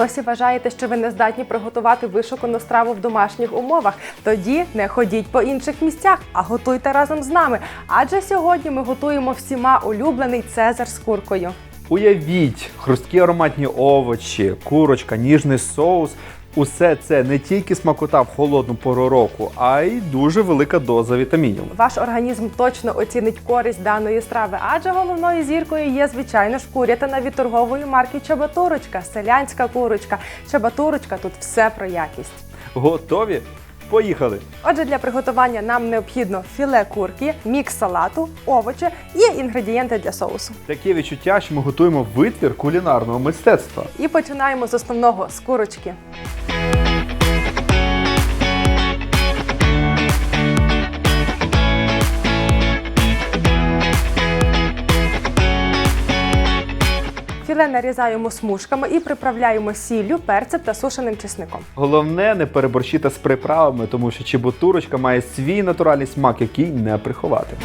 Досі вважаєте, що ви не здатні приготувати вишукану страву в домашніх умовах? Тоді не ходіть по інших місцях, а готуйте разом з нами. Адже сьогодні ми готуємо всіма улюблений цезар з куркою. Уявіть, хрусткі ароматні овочі, курочка, ніжний соус. Усе це не тільки смакота в холодну пору року, а й дуже велика доза вітамінів. Ваш організм точно оцінить користь даної страви, адже головною зіркою є, звичайно ж, курятина від торгової марки Чабатурочка, селянська курочка. Чабатурочка тут все про якість. Готові? Поїхали! Отже, для приготування нам необхідно філе курки, мікс салату, овочі і інгредієнти для соусу. Таке відчуття, що ми готуємо витвір кулінарного мистецтва. І починаємо з основного з курочки. Філе нарізаємо смужками і приправляємо сіллю, перцем та сушеним чесником. Головне не переборщити з приправами, тому що чебутурочка має свій натуральний смак, який не приховати.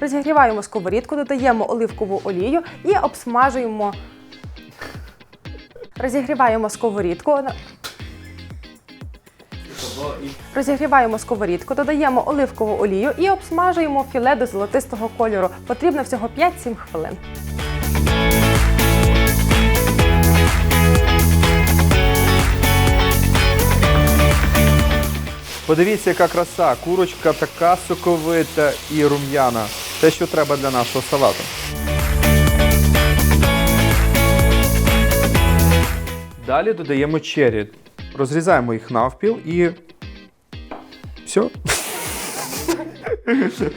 Розігріваємо сковорідку, додаємо оливкову олію і обсмажуємо. Розігріваємо сковорідку. Розігріваємо сковорідку, додаємо оливкову олію і обсмажуємо філе до золотистого кольору. Потрібно всього 5-7 хвилин. Подивіться, яка краса. Курочка така соковита і рум'яна. Те, що треба для нашого салату. Далі додаємо чері. Розрізаємо їх навпіл і. Все.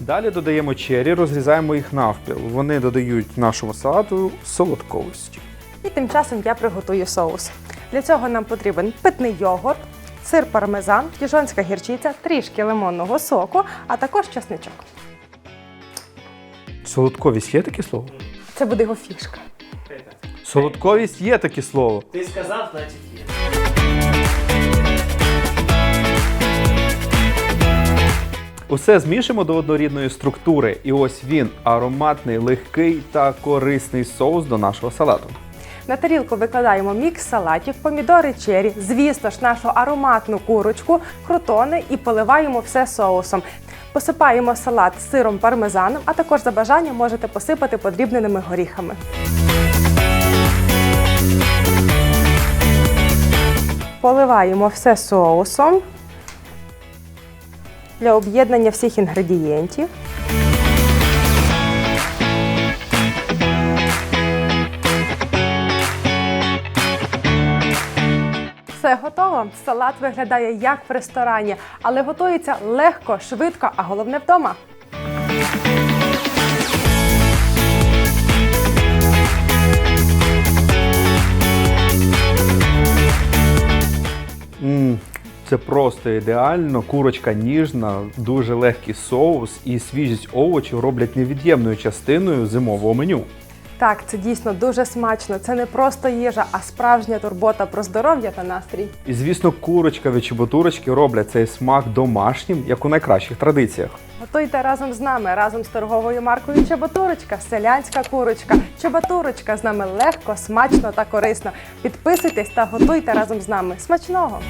Далі додаємо чері, розрізаємо їх навпіл. Вони додають нашому салату солодковості. І тим часом я приготую соус. Для цього нам потрібен питний йогурт, сир пармезан, діжонська гірчиця, трішки лимонного соку, а також чесничок. Солодковість є таке слово? Це буде його фішка. Солодковість є таке слово. Ти сказав, значить Усе змішимо до однорідної структури, і ось він ароматний, легкий та корисний соус до нашого салату. На тарілку викладаємо мікс салатів, помідори чері, звісно ж, нашу ароматну курочку, крутони і поливаємо все соусом. Посипаємо салат сиром пармезаном, а також за бажанням можете посипати подрібненими горіхами. Поливаємо все соусом для об'єднання всіх інгредієнтів. Все готово. Салат виглядає як в ресторані, але готується легко, швидко, а головне вдома. Це просто ідеально. Курочка ніжна, дуже легкий соус і свіжість овочів роблять невід'ємною частиною зимового меню. Так, це дійсно дуже смачно. Це не просто їжа, а справжня турбота про здоров'я та настрій. І звісно, курочка від чебутурочки роблять цей смак домашнім, як у найкращих традиціях. Готуйте разом з нами, разом з торговою маркою Чебатурочка, селянська курочка. Чебатурочка з нами легко, смачно та корисно. Підписуйтесь та готуйте разом з нами. Смачного!